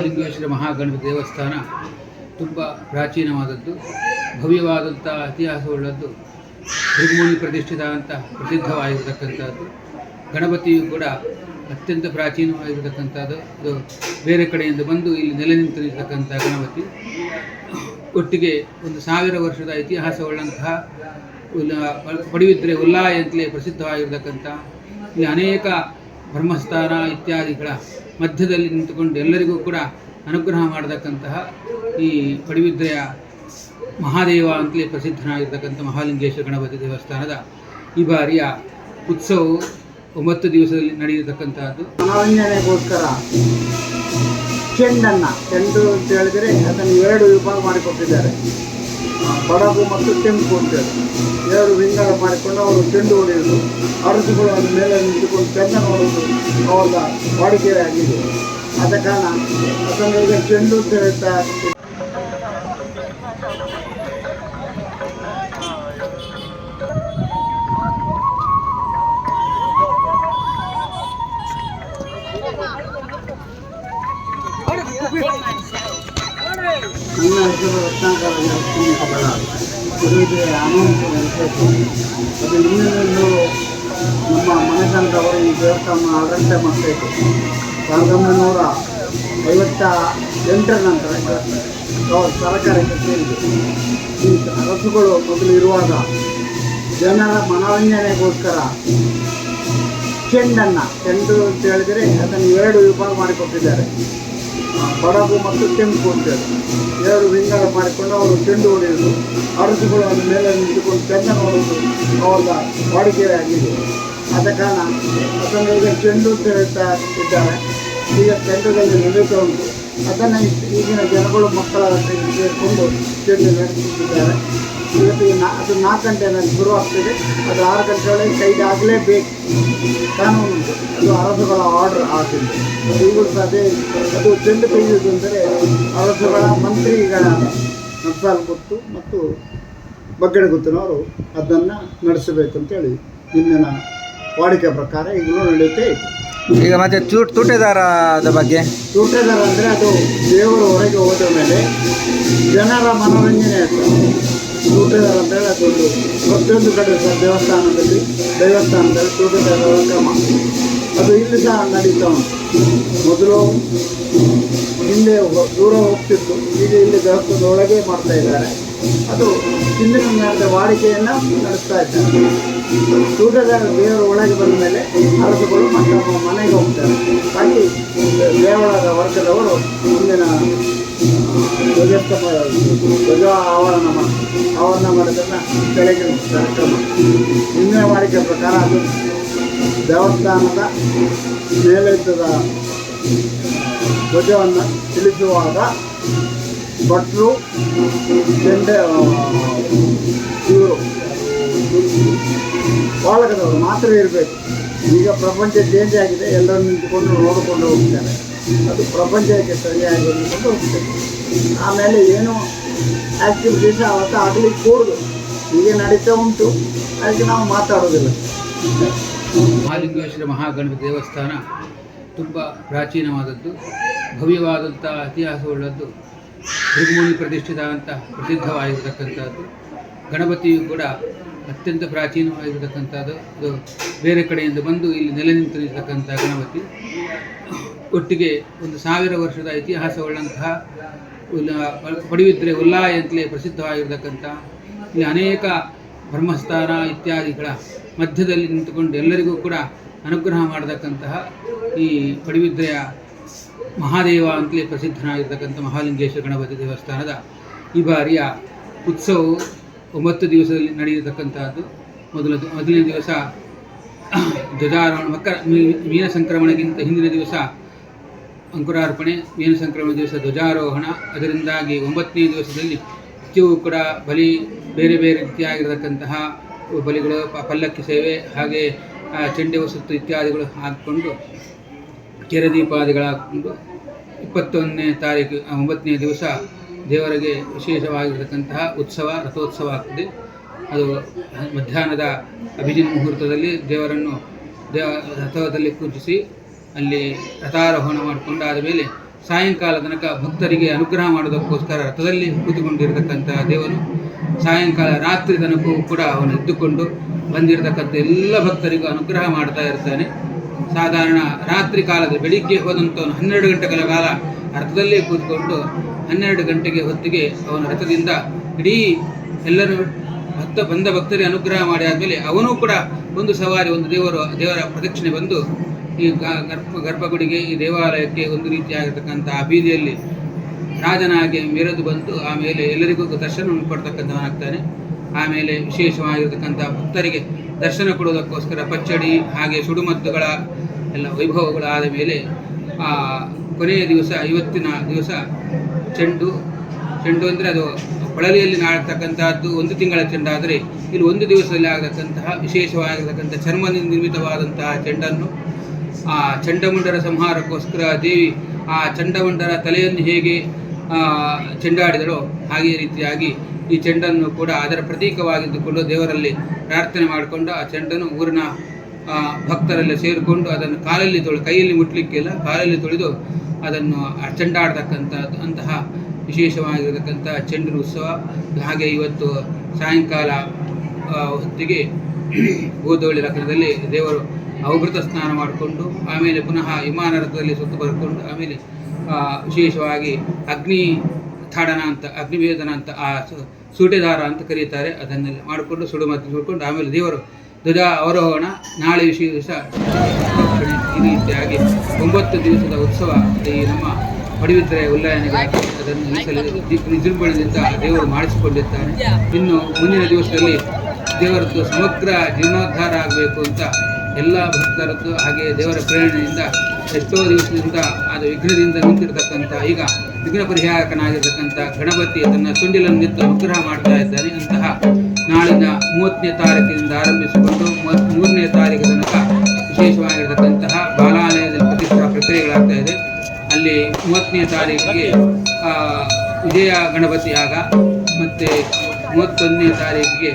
ಮಹಾಲಿಂಗೇಶ್ವರ ಮಹಾಗಣಪತಿ ದೇವಸ್ಥಾನ ತುಂಬ ಪ್ರಾಚೀನವಾದದ್ದು, ಭವ್ಯವಾದಂಥ ಇತಿಹಾಸವುಳ್ಳದ್ದು ತ್ರಿಮೂಲಿ ಪ್ರತಿಷ್ಠಿತ ಅಂತ ಪ್ರಸಿದ್ಧವಾಗಿರತಕ್ಕಂಥದ್ದು. ಗಣಪತಿಯು ಕೂಡ ಅತ್ಯಂತ ಪ್ರಾಚೀನವಾಗಿರತಕ್ಕಂಥದ್ದು. ಇದು ಬೇರೆ ಕಡೆಯಿಂದ ಬಂದು ಇಲ್ಲಿ ನೆಲೆ ನಿಂತಿರತಕ್ಕಂಥ ಗಣಪತಿ. ಒಟ್ಟಿಗೆ ಒಂದು ಸಾವಿರ ವರ್ಷದ ಇತಿಹಾಸವುಳ್ಳಂತಹ ಉಲ್ಲ- ಪಡಿವಿದ್ರೆ ಉಲ್ಲಾಯ ಅಂತಲೇ ಪ್ರಸಿದ್ಧವಾಗಿರತಕ್ಕಂಥ, ಇಲ್ಲಿ ಅನೇಕ ಬ್ರಹ್ಮಸ್ಥಾನ ಇತ್ಯಾದಿಗಳ ಮಧ್ಯದಲ್ಲಿ ನಿಂತುಕೊಂಡು ಎಲ್ಲರಿಗೂ ಕೂಡ ಅನುಗ್ರಹ ಮಾಡತಕ್ಕಂತಹ ಈ ಪಡಿವಿದ್ರೆಯ ಮಹಾದೇವ ಅಂತಲೇ ಪ್ರಸಿದ್ಧನಾಗಿರ್ತಕ್ಕಂಥ ಮಹಾಲಿಂಗೇಶ್ವರ ಗಣಪತಿ ದೇವಸ್ಥಾನದ ಈ ಬಾರಿಯ ಉತ್ಸವವು ಒಂಬತ್ತು ದಿವಸದಲ್ಲಿ ನಡೆಯತಕ್ಕಂತಹದ್ದು. ಮನೋರಂಜನೆಗೋಸ್ಕರ ಚೆಂಡನ್ನ ಚೆಂಡು ಅಂತ ಹೇಳಿದರೆ ಅದನ್ನು ಎರಡು ವಿಭಾಗ ಮಾಡಿಕೊಟ್ಟಿದ್ದಾರೆ. ಬಡಗು ಮತ್ತು ಕೆಂಪು ಅಂತೇಳಿ ಎರಡು ವಿಂಗಡ ಮಾಡಿಕೊಂಡು ಅವರು ಚೆಂಡು ಹೊಡೆಯುವುದು ಅರಸುಗಳು ಅದ್ರ ಮೇಲೆ ನಿಂತುಕೊಂಡು ಚೆಂಡ ನೋಡುವುದು ಅವರ ವಾಡಿಕೆ ಆಗಿದೆ ಆದ ಕಾರಣ ಅದನ್ನು ಈಗ ಚೆಂಡು ಅಂತ ಹೇಳ್ತಾ ನನ್ನ ಹೆಸರು ರತ್ನಾಕರ ಇದು ಅನಂತ ವೆಂಕಟೇಶ್ವರ ಅದು ಇನ್ನೊಂದು ನಮ್ಮ ಮನೆತನದವರು ಈ ದೇವಸ್ಥಾನ ಆಡಳಿತ ಮಾಡಬೇಕು ಸಾವಿರದ ಒಂಬೈನೂರ ಐವತ್ತ ಎಂಟರ ನಂತರ ಸರ್ಕಾರಕ್ಕೆ ಸೇರಿದೆ ಈ ರಸುಗಳು ಮೊದಲು ಇರುವಾಗ ಜನರ ಮನೋರಂಜನೆಗೋಸ್ಕರ ಚೆಂಡನ್ನು ಚೆಂಡು ಅಂತ ಹೇಳಿದರೆ ಅದನ್ನು ಎರಡು ವಿಭಾಗ ಮಾಡಿಕೊಟ್ಟಿದ್ದಾರೆ ಬಡಗು ಮತ್ತು ಕೆಂಪು ಅಂತೇಳಿ ಎರಡು ವಿಂಗಾರ ಮಾಡಿಕೊಂಡು ಅವರು ಚೆಂಡು ಹೊಡೆಯುವುದು ಅರಸುಗಳು ಅದರ ಮೇಲೆ ನಿಂತುಕೊಂಡು ಚೆಂಡ ನೋಡುವುದು ಅವರ ಬಾಡಿಗೆ ಆಗಿದೆ ಆದ ಕಾರಣ ಅದನ್ನು ಈಗ ಚೆಂಡು ಅಂತ ಹೇಳ್ತಾ ಇದ್ದಾರೆ. ಈಗ ಚೆಂಡದಲ್ಲಿ ನಡೀತಾ ಉಂಟು. ಅದನ್ನು ಈಗಿನ ಜನಗಳು ಮಕ್ಕಳ ಸೇರಿಕೊಂಡು ಚೆಂಡು ನಡೆಸುತ್ತಿದ್ದಾರೆ ಇವತ್ತಿಗೆ ನಾ ಅದು ನಾಲ್ಕು ಗಂಟೆನಲ್ಲಿ ಶುರು ಆಗ್ತದೆ. ಅದು ಆರು ಗಂಟೆ ಒಳಗೆ ಕೈಗೆ ಆಗಲೇಬೇಕು. ಕಾನೂನು ಅದು ಅರಸುಗಳ ಆರ್ಡರ್ ಆಗಿದೆ. ಇವರು ಈಗಲೂ ಸಹ ಅದೇ ಅದು ಚೆಂಡು ತೆಗೆಯುವುದು ಅಂದರೆ ಅರಸುಗಳ ಮಂತ್ರಿಗಳ ನಬ್ಸಾಲ್ ಗುತ್ತು ಮತ್ತು ಬಗ್ಗಡೆ ಗೊತ್ತಿನವರು ಅದನ್ನು ನಡೆಸಬೇಕು ಅಂತೇಳಿ ಇಂದಿನ ವಾಡಿಕೆ ಪ್ರಕಾರ ಈಗಲೂ ನಡೆಯುತ್ತೆ. ಈಗ ಮತ್ತೆ ಚೂಟ್ ತುಟಿದಾರದ ಬಗ್ಗೆ? ತೂಟೆದಾರ ಅಂದರೆ ಅದು ದೇವರು ಹೊರಗೆ ಹೋದ ಮೇಲೆ ಜನರ ಮನೋರಂಜನೆ ಆಗ್ತದೆ ತೂಟದಾರ ಅಂತೇಳಿ ಅದೊಂದು ಪ್ರತಿಯೊಂದು ಕಡೆ ಸಹ ದೇವಸ್ಥಾನದಲ್ಲಿ ದೇವಸ್ಥಾನದಲ್ಲಿ ತೂಟದಾರ ಕ್ರಮ ಅದು ಇಲ್ಲಿ ಸಹ ನಡೀತಾ ಮೊದಲು ಹಿಂದೆ ದೂರ ಹೋಗ್ತಿತ್ತು. ಈಗ ಇಲ್ಲಿ ದೇವಸ್ಥಾನದ ಒಳಗೆ ಮಾಡ್ತಾ ಇದ್ದಾರೆ. ಅದು ಹಿಂದಿನ ಮೇಲೆ ವಾಡಿಕೆಯನ್ನು ನಡೆಸ್ತಾ ಇದ್ದಾರೆ. ತೂಟದಾರ ದೇವರ ಒಳಗೆ ಬಂದ ಮೇಲೆ ಅರಸುಗಳು ಮತ್ತೆ ಮನೆಗೆ ಹೋಗ್ತಾರೆ. ಹಾಗೆ ದೇವಳದ ವರ್ಗದವರು ಮುಂದಿನ ಧ್ವಜಸ್ತಂಭ, ಧ್ವಜ ಆವರಣ ಮಾಡಿ ಆವರಣ ಮಾಡೋದನ್ನು ಕೆಳಗೆ ಕಾರ್ಯಕ್ರಮ. ಕ್ರಮ ಹಿಂದಿನ ವಾಡಿಕೆ ಪ್ರಕಾರ ಅದು ದೇವಸ್ಥಾನದ ಮೇಲೆತ್ತದ ಧ್ವಜವನ್ನು ತಿಳಿಸುವಾಗ ಭಟ್ರು ಚೆಂಡೆ ಇವರು ಬಾಲಕದವರು ಮಾತ್ರ ಇರಬೇಕು. ಈಗ ಪ್ರಪಂಚ ಚೇಂಜ್ ಆಗಿದೆ, ಎಲ್ಲರೂ ನಿಂತುಕೊಂಡು ನೋಡಿಕೊಂಡು ಹೋಗ್ತಾರೆ. ಅದು ಪ್ರಪಂಚಕ್ಕೆ ಸರಿಯಾಗಿ ಹೋಗ್ತದೆ. ಆಮೇಲೆ ಏನು ಆ್ಯಕ್ಟಿವಿಟೀಸ್ ಅವತ್ತು ಆಗಲಿಕ್ಕೆ ಕೂಡುದು. ಈಗ ನಡೀತಾ ಉಂಟು. ಅದಕ್ಕೆ ನಾವು ಮಾತಾಡೋದಿಲ್ಲ ಮಹಾಲಿಂಗೇಶ್ವರ ಮಹಾಗಣಪತಿ ದೇವಸ್ಥಾನ ತುಂಬ ಪ್ರಾಚೀನವಾದದ್ದು, ಭವ್ಯವಾದಂಥ ಇತಿಹಾಸವುಳ್ಳದ್ದು, ತ್ರಿಮೂಲಿ ಪ್ರತಿಷ್ಠಿತ ಪ್ರಸಿದ್ಧವಾಗಿರತಕ್ಕಂಥದ್ದು. ಗಣಪತಿಯು ಕೂಡ ಅತ್ಯಂತ ಪ್ರಾಚೀನವಾಗಿರತಕ್ಕಂಥದ್ದು. ಇದು ಬೇರೆ ಕಡೆಯಿಂದ ಬಂದು ಇಲ್ಲಿ ನೆಲೆ ನಿಂತಿರತಕ್ಕಂಥ ಗಣಪತಿ. ಒಟ್ಟಿಗೆ ಒಂದು ಸಾವಿರ ವರ್ಷದ ಇತಿಹಾಸವುಳ್ಳಂತಹ ಪಡೆಯುತ್ತರೆ ಉಲ್ಲಾಯಂತಲೇ ಪ್ರಸಿದ್ಧವಾಗಿರತಕ್ಕಂಥ. ಇಲ್ಲಿ ಅನೇಕ ಬ್ರಹ್ಮಸ್ಥಾನ ಇತ್ಯಾದಿಗಳ ಮಧ್ಯದಲ್ಲಿ ನಿಂತುಕೊಂಡು ಎಲ್ಲರಿಗೂ ಕೂಡ ಅನುಗ್ರಹ ಮಾಡತಕ್ಕಂತಹ ಈ ಪಡಿವಿದ್ರೆಯ ಮಹಾದೇವ ಅಂತಲೇ ಪ್ರಸಿದ್ಧನಾಗಿರ್ತಕ್ಕಂಥ ಮಹಾಲಿಂಗೇಶ್ವರ ಗಣಪತಿ ದೇವಸ್ಥಾನದ ಈ ಬಾರಿಯ ಉತ್ಸವವು ಒಂಬತ್ತು ದಿವಸದಲ್ಲಿ ನಡೆಯತಕ್ಕಂತಹದ್ದು. ಮೊದಲ ಮೊದಲನೇ ದಿವಸ ಧ್ವಜಾರೋಹಣ ಮಕ್ಕಳ ಮೀನ ಸಂಕ್ರಮಣಕ್ಕಿಂತ ಹಿಂದಿನ ದಿವಸ ಅಂಕುರಾರ್ಪಣೆ, ಮೀನ ಸಂಕ್ರಮಣ ದಿವಸ ಧ್ವಜಾರೋಹಣ. ಅದರಿಂದಾಗಿ ಒಂಬತ್ತನೇ ದಿವಸದಲ್ಲಿ ನಿತ್ಯವೂ ಕೂಡ ಬಲಿ ಬೇರೆ ಬೇರೆ ರೀತಿಯಾಗಿರತಕ್ಕಂತಹ ಬಲಿಗಳು ಪಲ್ಲಕ್ಕಿ ಸೇವೆ, ಹಾಗೆ ಚೆಂಡೆ ವಸತ್ತು ಇತ್ಯಾದಿಗಳು ಹಾಕಿಕೊಂಡು ಕೆರೆದೀಪಾದಿಗಳು ಹಾಕಿಕೊಂಡು ಇಪ್ಪತ್ತೊಂದನೇ ತಾರೀಕು ಒಂಬತ್ತನೇ ದಿವಸ ದೇವರಿಗೆ ವಿಶೇಷವಾಗಿರತಕ್ಕಂತಹ ಉತ್ಸವ, ರಥೋತ್ಸವ ಆಗ್ತದೆ. ಅದು ಮಧ್ಯಾಹ್ನದ ಅಭಿಜಿನ್ ಮುಹೂರ್ತದಲ್ಲಿ ದೇವರನ್ನು ದೇವ ರಥದಲ್ಲಿ ಪೂಜಿಸಿ, ಅಲ್ಲಿ ರಥಾರೋಹಣ ಮಾಡಿಕೊಂಡಾದ ಮೇಲೆ ಸಾಯಂಕಾಲ ತನಕ ಭಕ್ತರಿಗೆ ಅನುಗ್ರಹ ಮಾಡೋದಕ್ಕೋಸ್ಕರ ರಥದಲ್ಲಿ ಕೂತುಕೊಂಡಿರತಕ್ಕಂತಹ ದೇವರು ಸಾಯಂಕಾಲ ರಾತ್ರಿ ತನಕವೂ ಕೂಡ ಅವನು ಇದ್ದುಕೊಂಡು ಬಂದಿರತಕ್ಕಂಥ ಎಲ್ಲ ಭಕ್ತರಿಗೂ ಅನುಗ್ರಹ ಮಾಡ್ತಾ ಇರ್ತಾನೆ. ಸಾಧಾರಣ ರಾತ್ರಿ ಕಾಲದ ಬೆಳಿಗ್ಗೆ ಹೋದಂಥವನು ಹನ್ನೆರಡು ಗಂಟೆಗಳ ಕಾಲ ರಥದಲ್ಲೇ ಕೂತ್ಕೊಂಡು ಹನ್ನೆರಡು ಗಂಟೆಗೆ ಹೊತ್ತಿಗೆ ಅವನ ರಥದಿಂದ ಇಡೀ ಎಲ್ಲರೂ ಭಕ್ತ, ಬಂದ ಭಕ್ತರಿಗೆ ಅನುಗ್ರಹ ಮಾಡಿ ಆದಮೇಲೆ ಅವನು ಕೂಡ ಒಂದು ಸವಾರಿ, ಒಂದು ದೇವರು, ದೇವರ ಪ್ರದಕ್ಷಿಣೆ ಬಂದು ಈ ಗರ್ಭ ಗರ್ಭಗುಡಿಗೆ ಈ ದೇವಾಲಯಕ್ಕೆ ಒಂದು ರೀತಿಯಾಗಿರ್ತಕ್ಕಂಥ ಬೀದಿಯಲ್ಲಿ ರಾಜನಾಗಿ ಮೆರೆದು ಬಂದು ಆಮೇಲೆ ಎಲ್ಲರಿಗೂ ದರ್ಶನವನ್ನು ಕೊಡ್ತಕ್ಕಂಥವನಾಗ್ತಾನೆ. ಆಮೇಲೆ ವಿಶೇಷವಾಗಿರ್ತಕ್ಕಂಥ ಭಕ್ತರಿಗೆ ದರ್ಶನ ಕೊಡೋದಕ್ಕೋಸ್ಕರ ಪಚ್ಚಡಿ, ಹಾಗೆ ಸುಡುಮದ್ದುಗಳ, ಎಲ್ಲ ವೈಭವಗಳಾದ ಮೇಲೆ ಆ ಕೊನೆಯ ದಿವಸ ಇವತ್ತಿನ ದಿವಸ ಚೆಂಡು ಚೆಂಡು ಅಂದರೆ ಅದು ಕೊಳಲಿಯಲ್ಲಿ ನಾಡ್ತಕ್ಕಂತಹದ್ದು ಒಂದು ತಿಂಗಳ ಚೆಂಡಾದರೆ ಇಲ್ಲಿ ಒಂದು ದಿವಸದಲ್ಲಿ ಆಗತಕ್ಕಂತಹ ವಿಶೇಷವಾಗಿರತಕ್ಕಂಥ ಚರ್ಮದಿಂದ ನಿರ್ಮಿತವಾದಂತಹ ಚೆಂಡನ್ನು ಆ ಚಂಡಮುಂಡರ ಸಂಹಾರಕ್ಕೋಸ್ಕರ ದೇವಿ ಆ ಚಂಡಮುಂಡರ ತಲೆಯನ್ನು ಹೇಗೆ ಚೆಂಡಾಡಿದಳೋ ಹಾಗೆ ರೀತಿಯಾಗಿ ಈ ಚೆಂಡನ್ನು ಕೂಡ ಅದರ ಪ್ರತೀಕವಾಗಿದ್ದುಕೊಂಡು ದೇವರಲ್ಲಿ ಪ್ರಾರ್ಥನೆ ಮಾಡಿಕೊಂಡು ಆ ಚೆಂಡನ್ನು ಊರಿನ ಭಕ್ತರಲ್ಲಿ ಸೇರಿಕೊಂಡು ಅದನ್ನು ಕಾಲಲ್ಲಿ ತೊಳೆ ಕೈಯಲ್ಲಿ ಮುಟ್ಲಿಕ್ಕಿಲ್ಲ ಕಾಲಲ್ಲಿ ತೊಳೆದು ಅದನ್ನು ಚೆಂಡಾಡತಕ್ಕಂಥ ಅಂತಹ ವಿಶೇಷವಾಗಿರತಕ್ಕಂಥ ಚೆಂಡಿನ ಉತ್ಸವ. ಹಾಗೆ ಇವತ್ತು ಸಾಯಂಕಾಲ ಹೊತ್ತಿಗೆ ಗೋದೋಳಿ ಲಗ್ನದಲ್ಲಿ ದೇವರು ಅವಭೃತ ಸ್ನಾನ ಮಾಡಿಕೊಂಡು, ಆಮೇಲೆ ಪುನಃ ವಿಮಾನ ರಥದಲ್ಲಿ ಸುತ್ತು ಬರ್ಕೊಂಡು, ಆಮೇಲೆ ವಿಶೇಷವಾಗಿ ಅಗ್ನಿ ತಾಡನ ಅಂತ, ಅಗ್ನಿವೇದನ ಅಂತ, ಆ ಸೂಟೆದಾರ ಅಂತ ಕರೀತಾರೆ. ಅದನ್ನೆಲ್ಲ ಮಾಡಿಕೊಂಡು ಸುಡು ಮತ್ತು ಸುಡ್ಕೊಂಡು ಆಮೇಲೆ ದೇವರು ಧ್ವಜ ಅವರೋಹಣ ನಾಳೆ ವಿಶೇಷ ಈ ರೀತಿಯಾಗಿ ಒಂಬತ್ತು ದಿವಸದ ಉತ್ಸವ ಈ ನಮ್ಮ ಪಡಿವಿದ್ರೆ ಉಲ್ಲಯನೆಗಾಗಿ ಅದನ್ನು ವಿಜೃಂಭಣೆಯಿಂದ ದೇವರು ಮಾಡಿಸಿಕೊಂಡಿದ್ದಾನೆ ಇನ್ನು ಮುಂದಿನ ದಿವಸದಲ್ಲಿ ದೇವರದ್ದು ಸಮಗ್ರ ಜೀರ್ಣೋದ್ಧಾರ ಆಗಬೇಕು ಅಂತ ಎಲ್ಲ ಭಕ್ತರದ್ದು ಹಾಗೆ ದೇವರ ಪ್ರೇರಣೆಯಿಂದ ಎಷ್ಟೋ ದಿವಸದಿಂದ ಅದು ವಿಘ್ನದಿಂದ ನಿಂತಿರತಕ್ಕಂಥ ಈಗ ವಿಘ್ನ ಪರಿಹಾರಕನಾಗಿರ್ತಕ್ಕಂಥ ಗಣಪತಿ ತನ್ನ ಸುಂಡಿಲನ್ನು ನಿಂತು ಅನುಗ್ರಹ ಮಾಡ್ತಾ ಇದ್ದಾನೆ. ಅಂತಹ ನಾಳಿನ ಮೂವತ್ತನೇ ತಾರೀಕಿನಿಂದ ಆರಂಭಿಸಿಕೊಂಡು ಮೂವತ್ತ್ ಮೂರನೇ ತಾರೀಕು ತನಕ ವಿಶೇಷವಾಗಿರತಕ್ಕಂತಹ ಬಾಲಾಲಯದಲ್ಲಿ ಪ್ರತಿಷ್ಠಾ ಪ್ರಕ್ರಿಯೆಗಳಾಗ್ತಾ ಇದೆ. ಅಲ್ಲಿ ಮೂವತ್ತನೇ ತಾರೀಕಿಗೆ ವಿಜಯ ಗಣಪತಿ ಆಗ ಮತ್ತು ಮೂವತ್ತೊಂದನೇ ತಾರೀಕಿಗೆ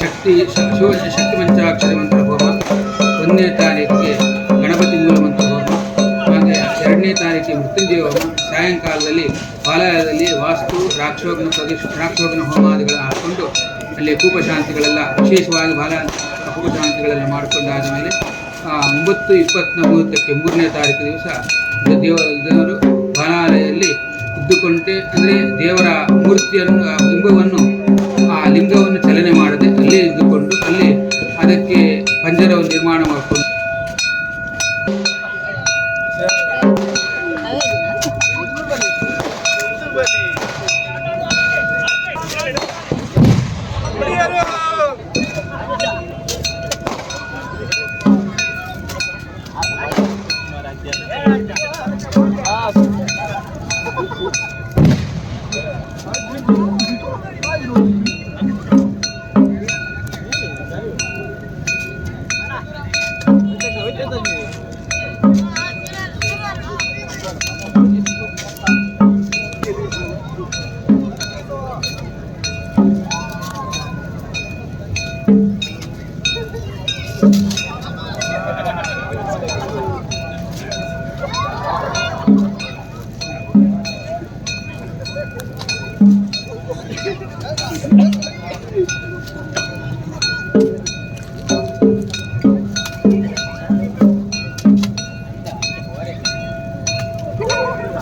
ಶಕ್ತಿ ಶಿವ ಶಕ್ತಿ ಮಂಚಾಕ್ಷರ ಮಂತ್ರ ಹೋಮ ಒಂದನೇ ತಾರೀಕಿಗೆ ಹಾಗೆ ಎರಡನೇ ತಾರೀಕಿಗೆ ಮೃತ್ಯುಂಜಯ ಹೋಮ ಸಾಯಂಕಾಲದಲ್ಲಿ ಬಾಲಯದಲ್ಲಿ ವಾಸ್ತು, ರಾಕ್ಷೋಗ್ನ ಪ್ರದೇಶ ರಾಕ್ಷೋಗ್ನ ಹೋಮಾದಿಗಳ ಹಾಕ್ಕೊಂಡು ಅಲ್ಲಿ ಕೂಪಶಾಂತಿಗಳೆಲ್ಲ, ವಿಶೇಷವಾಗಿ ಬಾಲ ಕೂಪಶಾಂತಿಗಳೆಲ್ಲ ಮಾಡಿಕೊಂಡಾದ ಮೇಲೆ ಒಂಬತ್ತು ಮುಹೂರ್ತಕ್ಕೆ ಮೂರನೇ ತಾರೀಕು ದಿವಸ ದೇವ, ದೇವರು ಬಾಲಾಲಯದಲ್ಲಿ ಇದ್ದುಕೊಂಡೆ ಅಂದರೆ ದೇವರ ಮೂರ್ತಿಯನ್ನು ಬಿಂಬವನ್ನು ಆ, ಲಿಂಗವನ್ನು ಚಲನೆ ಮಾಡದೆ ಅಲ್ಲೇ ಇದ್ದುಕೊಂಡು, ಅಲ್ಲಿ ಅದಕ್ಕೆ ಪಂಜರವನ್ನು ನಿರ್ಮಾಣ ಮಾಡಿಕೊಂಡು Bravo!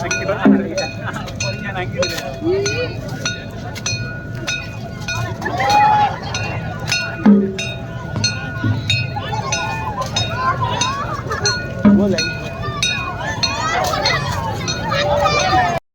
அங்கே